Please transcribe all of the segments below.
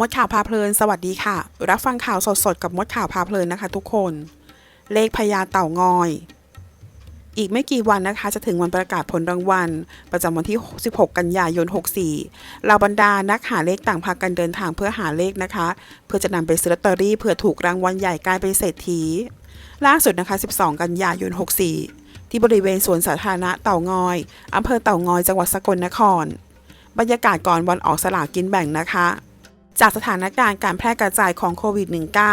มดข่าวพาเพลิน สวัสดีค่ะ รับฟังข่าวสดๆ กับมดข่าวพาเพลินนะคะ ทุกคน เลขพญาเต่างอย อีกไม่กี่วันนะคะ จะถึงวันประกาศผลรางวัล ประจำวันที่ 16 กันยายน 64เหล่าบรรดานักหาเลขต่างพากันเดินทางเพื่อหาเลขนะคะ เพื่อจะนำไปซื้อลอตเตอรี่เพื่อถูกรางวัลใหญ่กลายเป็นเศรษฐี ล่าสุดนะคะ 12 กันยายน 64 ที่บริเวณสวนสาธารณะเต่างอยอำเภอเต่างอยจังหวัดสกลนคร บรรยากาศก่อนวันออกสลากกินแบ่งนะคะ จากสถานการณ์การแพร่กระจายของโควิด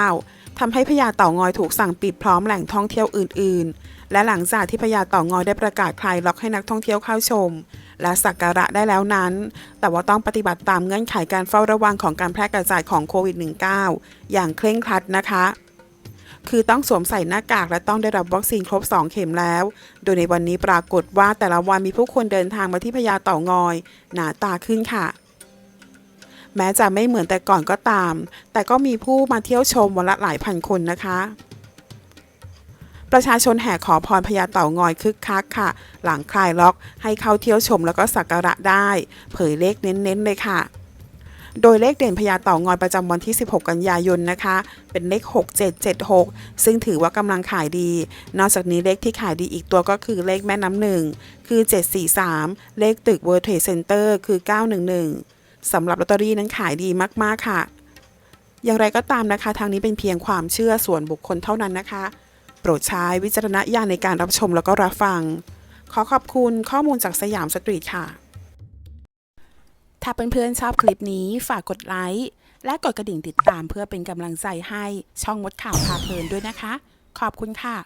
-19 ทำให้พญาเต่างอยถูกสั่งปิดพร้อมแหล่งท่องเที่ยวอื่น ๆ และหลังจากที่พญาเต่างอยได้ประกาศคลายล็อกให้นักท่องเที่ยวเข้าชม และสักการะได้แล้วนั้น แต่ว่าต้องปฏิบัติตามเงื่อนไขการเฝ้าระวังของการแพร่กระจายของโควิด -19 อย่างเคร่งครัดนะคะคือต้องสวมใส่หน้ากากและต้องได้รับวัคซีนครบ 2 เข็มแล้ว โดยในวันนี้ปรากฏว่าแต่ละวันมีผู้คนเดินทางมาที่พญาเต่างอย หนาตาขึ้นค่ะ แม้จะไม่เหมือนแต่ก่อนก็ตาม แต่ก็มีผู้มาเที่ยวชมวันละหลายพันคนนะคะ ประชาชนแห่ขอพรพญาเต่างอยคึกคักค่ะ หลังคลายล็อกให้เข้าเที่ยวชมแล้วก็สักการะได้ เผยเลขเน้นๆเลยค่ะโดยเลขเด่นพญาเต่างอยประจำวันที่ 16 กันยายนนะคะ เป็นเลข 6776 ซึ่งถือว่ากำลังขายดี นอกจากนี้เลขที่ขายดีอีกตัวก็คือเลขแม่น้ำหนึ่ง คือ 743 เลขตึก World Trade Center คือ 911 สำหรับลอตเตอรี่นั้นขายดีมากๆค่ะ อย่างไรก็ตามนะคะ ทางนี้เป็นเพียงความเชื่อส่วนบุคคลเท่านั้นนะคะ โปรดใช้วิจารณญาณในการรับชมแล้วก็รับฟัง ขอขอบคุณข้อมูลจากสยามสตรีทค่ะ ถ้าเพื่อนๆชอบคลิปนี้ฝากกดไลค์และกดกระดิ่งติดตามเพื่อเป็นกำลังใจให้ช่องมดข่าวพาเพลินด้วยนะคะ ขอบคุณค่ะ